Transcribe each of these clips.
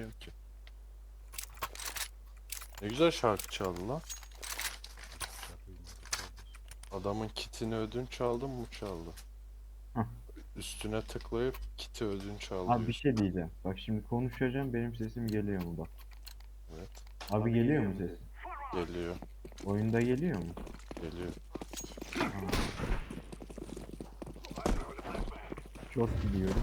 bilmiyorum ki. Ne güzel şarkı çaldı lan. Adamın kitini ödünç aldın mı çaldı. Hah. Üstüne tıklayıp kiti ödünç aldı. Abi bir şey diyeceğim. Bak şimdi konuşacağım benim sesim geliyor mu bak. Evet. Abi geliyor mu sesim? Geliyor. Oyunda geliyor mu? Geliyor. Çok biliyorum.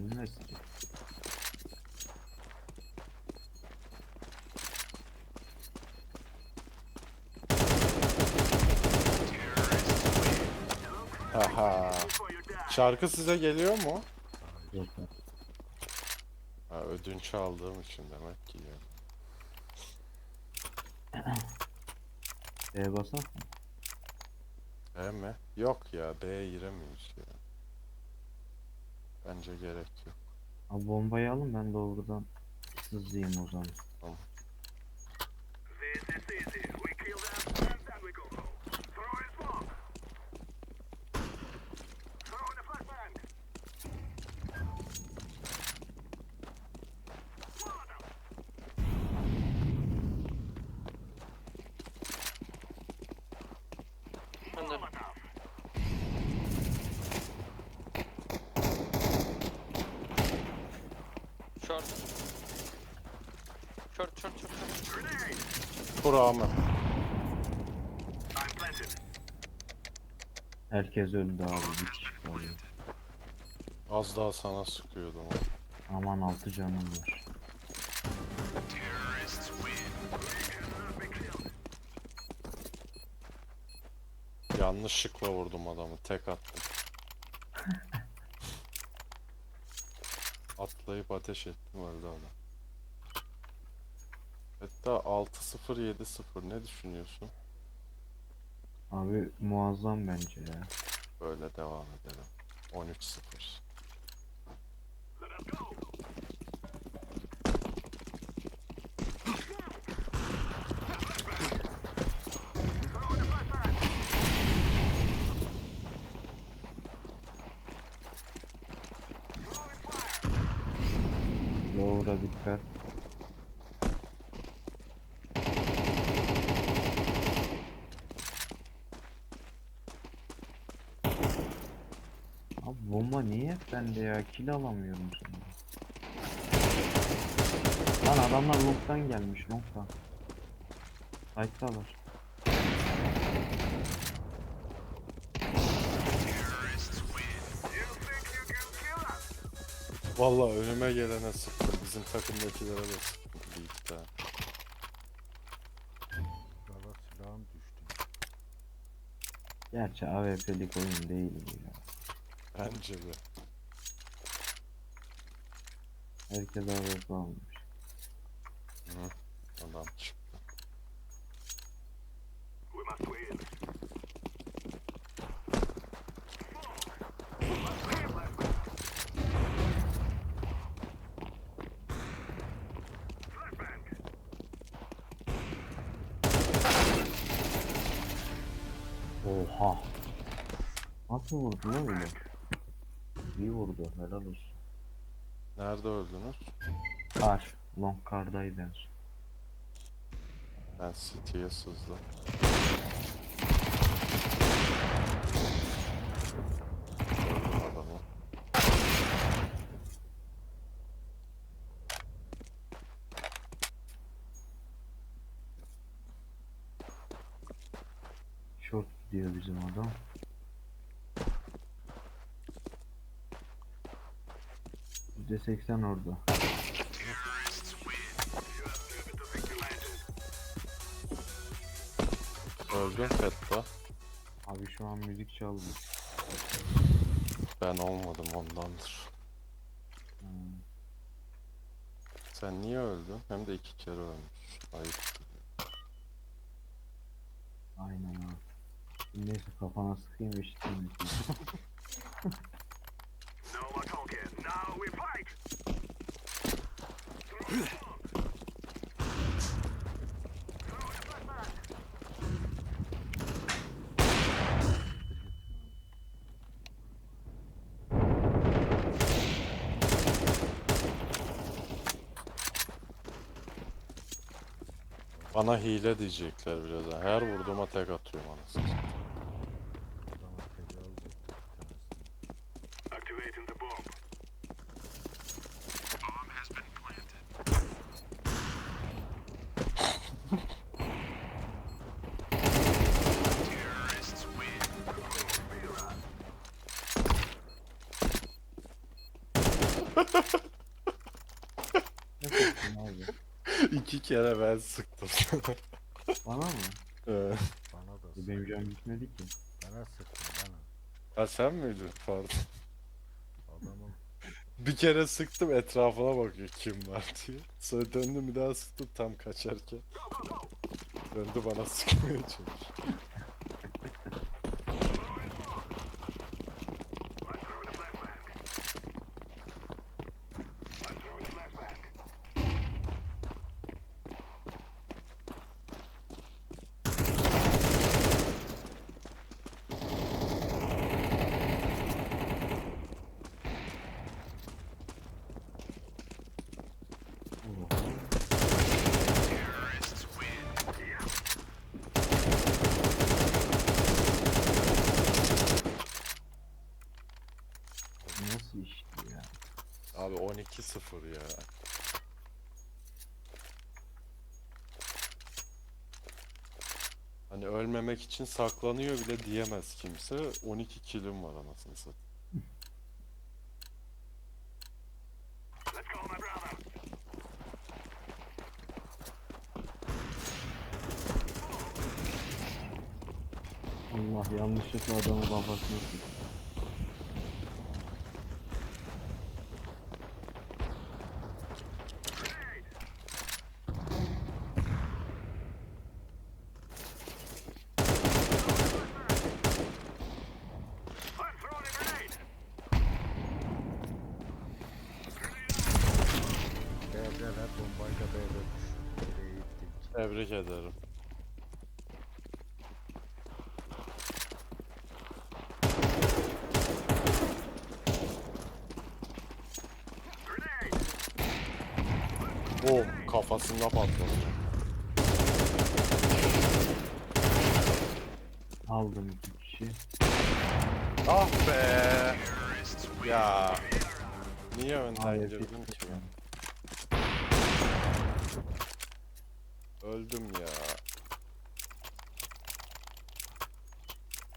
Gelmez ki. Haha. Şarkı size geliyor mu? Yok. Ha, ödünç aldığım için demek ki ya. E basak mı? E mi? Yok ya B'ye giremeyiz ya. Bence gerek yok. Abi bombayı alın ben doğrudan sızlayayım o zaman. Under. Short. Short, short, short, short. Kur'an'ı. Herkes öldü abi. Bir kişi kaldı. Az daha sana sıkıyordum. Aman altı canım var. Yanlışlıkla vurdum adamı. Tek attım. Atlayıp ateş ettim öldü adam. Hatta 6-0 7-0 ne düşünüyorsun? Abi muazzam bence ya. Böyle devam edelim. 13-0. Doğru dikkat. Abi bomba niye hep bende ya? Kill alamıyorum şimdi. Lan adamlar long'dan gelmiş long'dan. Sight'talar. Vallahi önüme gelene sıktım. Bizim takımdakilere de sıktım. Ligde. Valla silahım düştü. Gerçi AWP'lik oyun değil bu ya. Bence de. Herkes AWP almış. Hı. Adam çıktı. Oha. Nasıl vurdu lan öyle? İyi vurdu helal olsun. Nerede öldünüz? Kar. Long kardaydı en son. Ben City'ye sızdım. Öldüm adamı. Short gidiyor bizim adam. %80 orada. Öldün Fetto. Abi şu an müzik çaldı. Ben olmadım ondandır. Hmm. Sen niye öldün? Hem de iki kere ölmüş. Ayıp. Aynen abi. Neyse kafana sıkayım ve şiddetini. Bana hile diyecekler birazdan. Her vurduğuma tek atıyorum anasını. Ne abi? İki kere ben sıktım. Bana mı? Ee, Bana da. Benim canım gitmedi ki. Bana sıktın bana. ha sen miydin? Pardon. Adamın Bir kere sıktım etrafına bakıyor kim var diye. Sonra döndüm bir daha sıktım tam kaçarken. Döndü bana sıkmaya çalışıyor. Bu Nasıl işti ya? Abi 12-0 ya. Hani ölmemek için saklanıyor bile diyemez kimse. 12 kilim var anasını satayım. Allah yanlışlıkla adamı kafasına sıktı. B'deler Nereye gittik? Tebrik ederim. Boom kafasında patladı. Aldım iki kişi. Ah be. Ya. Niye önden fit- ki Öldüm ya.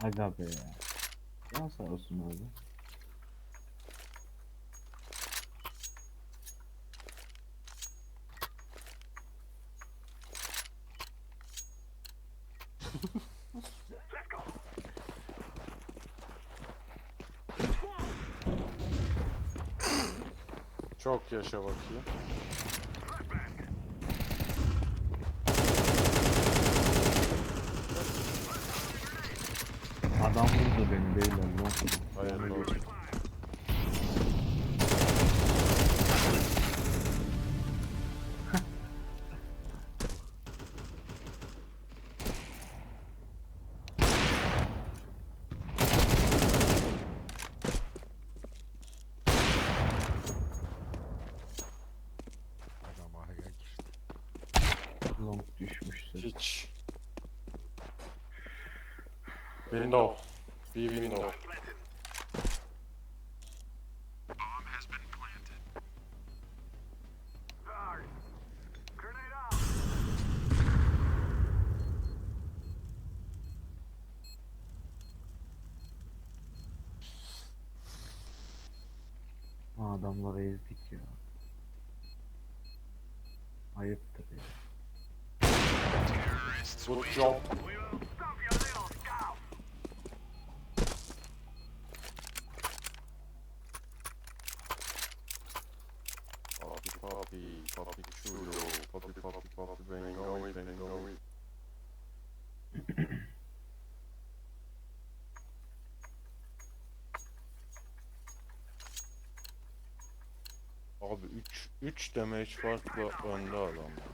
Aga be ya. Ya sağ olsun abi. Çok yaşa bakayım. Adam vurdu beni beyler. Hayırlı olsun. Bir window. Adamları ezdik ya. Ayıptır ya. Good job. Papi, papi chulo, papi papi papi bengoy, bengoy. Abi 3 3 damage farkla önde adam ya.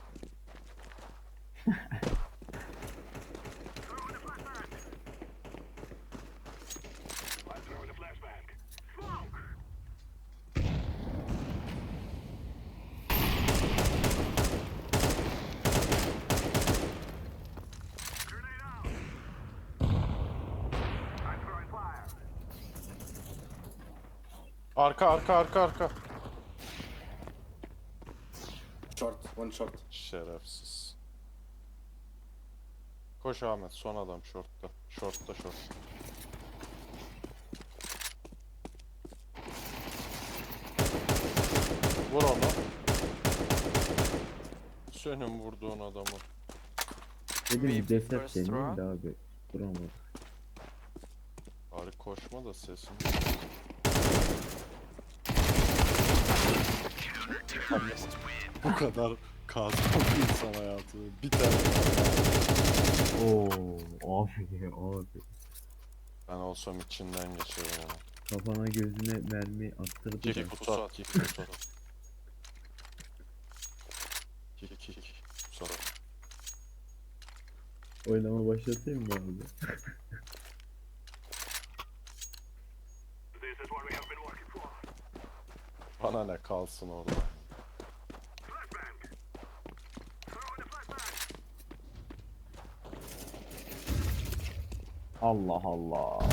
Arka arka arka arka. Short, one short. Şerefsiz. Koş Ahmet son adam shortta. Shortta short. Vur onu. Senin vurduğun adamı. Dedim deneyim round. de abi. Vuramadım. Bari koşma da sesin. Bu kadar kazma bir insan hayatı. Bir tane. Oo abi abi. Ben olsam içinden geçerim onu. Kafana gözüne mermi attırdı da. Kick pusat, kick pusat. Kick kick pusat. Oynama başlatayım mı abi? Bana ne kalsın orada. Allah Allah.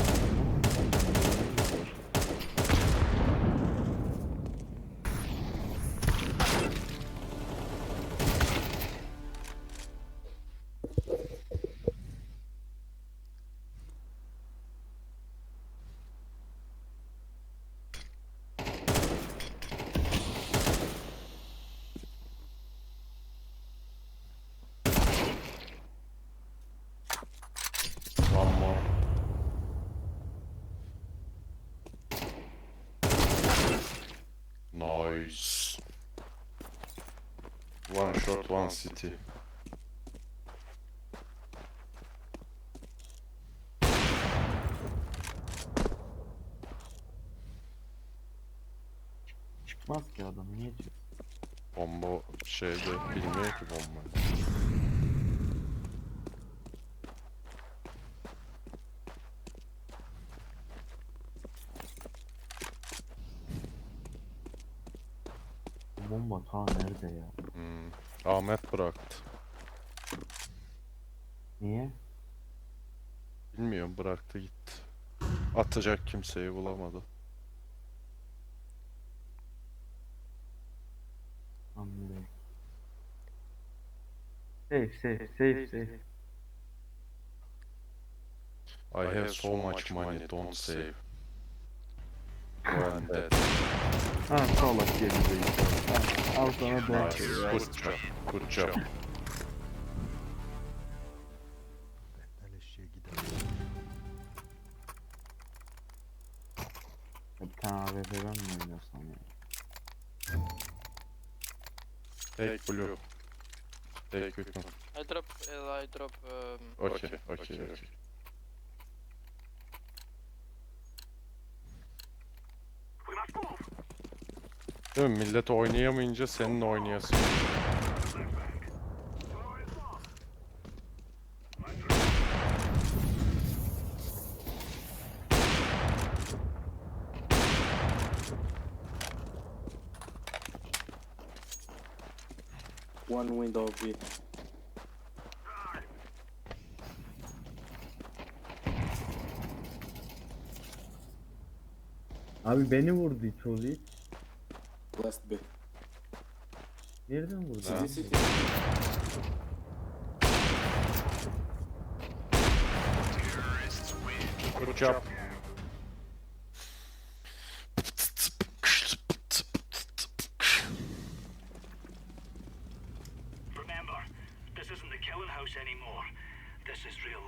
One more. Nice. One shot, one city. Çıkmaz ki adam niye çık? Bomba şeyde bilmiyor ki bomba. Bu Bomba nerede ya? Hmm. Ahmet bıraktı. Niye? Bilmiyorum bıraktı gitti. Atacak kimseyi bulamadı. Anlıyorum. Safe safe safe safe. I have so much money, don't save. Go and dead. Ha salak geri zekalı. Al, sana don. Nice. Good job. Good job. Bir tane AWP ben mi oynasam ya? Take blue. Take one. I drop, I drop, um, Okay, okay, okay. Değil mi? Millet oynayamayınca senin oynayasın. One window B. Abi beni vurdu Çoliç. Last B. Nereden vurdu? Ha. abi? City, city. Good job.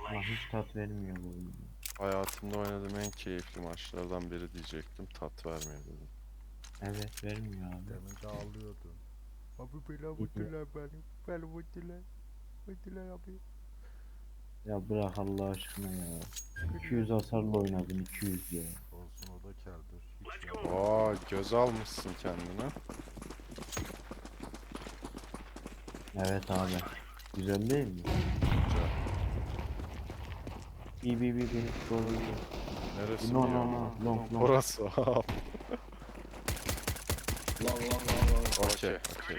Ulan hiç tat vermiyor bu oyun. Hayatımda oynadığım en keyifli maçlardan biri diyecektim. Tat vermiyor dedim. Evet vermiyor abi. Demince ağlıyordun. Abi beni vurdular beni. Beni vurdular. Vurdular abi. Ya bırak Allah aşkına ya. 200 hasarla oynadım 200 ya. Olsun o da. Hiç go. Aa göz almışsın kendine. Evet abi. Güzel değil mi? Bir bir bir. Doğru. Neresi No no no. Long long. Orası. Long, long, long, long. Okey. Okey.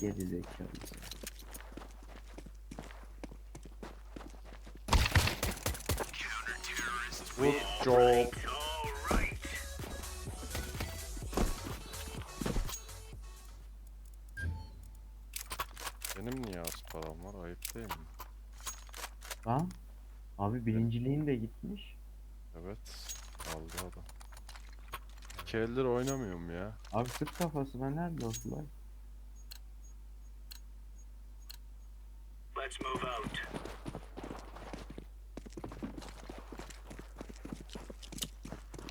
Geri zekalı. Good job. İki eldir oynamıyorum ya. Abi sık kafasına nerede o fly? Let's move out.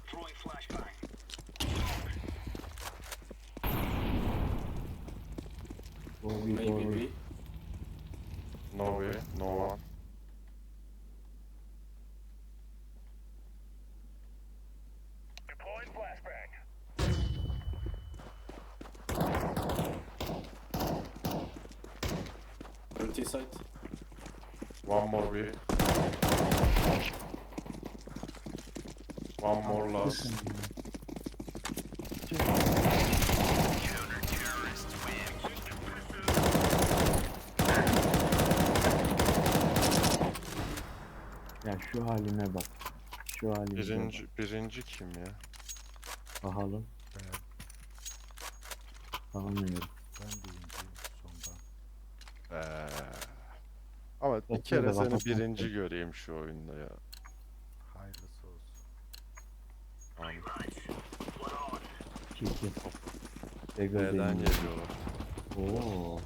Throwing flashbang. Doğru Maybe doğru. B. No way. No one. Deploying flashbang. Site. One more way. One more last. Ya şu halime bak. Şu halime Birinci, birinci kim ya? bak. Bakalım. Ben, Tanımıyorum. ben birinciyim sondan. Ee, ama bir Bakıyor kere seni birinci göreyim şu oyunda ya. Hayırlısı olsun. Amin. Çirkin. B'den geliyorlar. Oo.